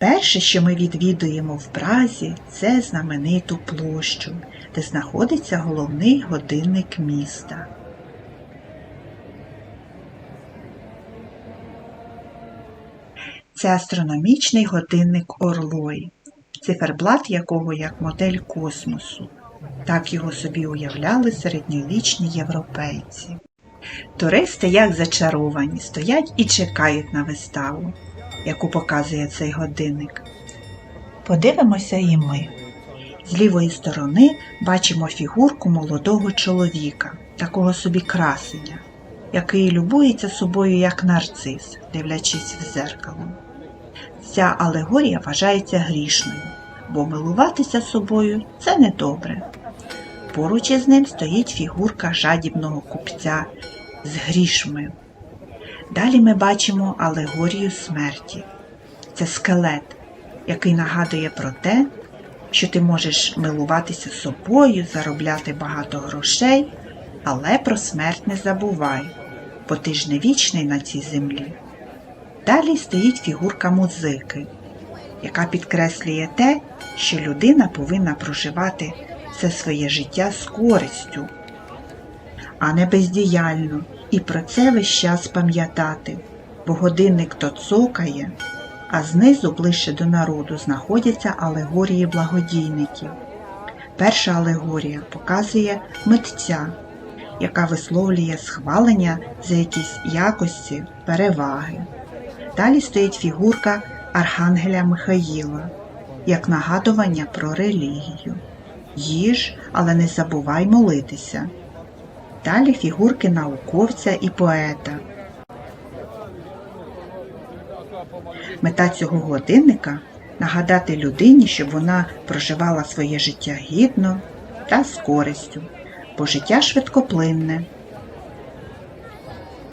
Перше, що ми відвідуємо в Празі, це знамениту площу, де знаходиться головний годинник міста. Це астрономічний годинник Орлой, циферблат якого як модель космосу. Так його собі уявляли середньовічні європейці. Туристи, як зачаровані, стоять і чекають на виставу, яку показує цей годинник. Подивимося і ми. З лівої сторони бачимо фігурку молодого чоловіка, такого собі красення, який любується собою як нарцис, дивлячись в зеркало. Ця алегорія вважається грішною, бо милуватися собою це недобре. Поруч із ним стоїть фігурка жадібного купця з грішми. Далі ми бачимо алегорію смерті. Це скелет, який нагадує про те, що ти можеш милуватися собою, заробляти багато грошей, але про смерть не забувай, бо ти ж не вічний на цій землі. Далі стоїть фігурка музики, яка підкреслює те, що людина повинна проживати все своє життя з користю, а не бездіяльно, і про це весь час пам'ятати, бо годинник то цокає, а знизу ближче до народу знаходяться алегорії благодійників. Перша алегорія показує митця, яка висловлює схвалення за якісь якості, переваги. Далі стоїть фігурка Архангеля Михаїла, як нагадування про релігію. Їж, але не забувай молитися. Далі фігурки науковця і поета. Мета цього годинника нагадати людині, щоб вона проживала своє життя гідно та з користю, бо життя швидкоплинне,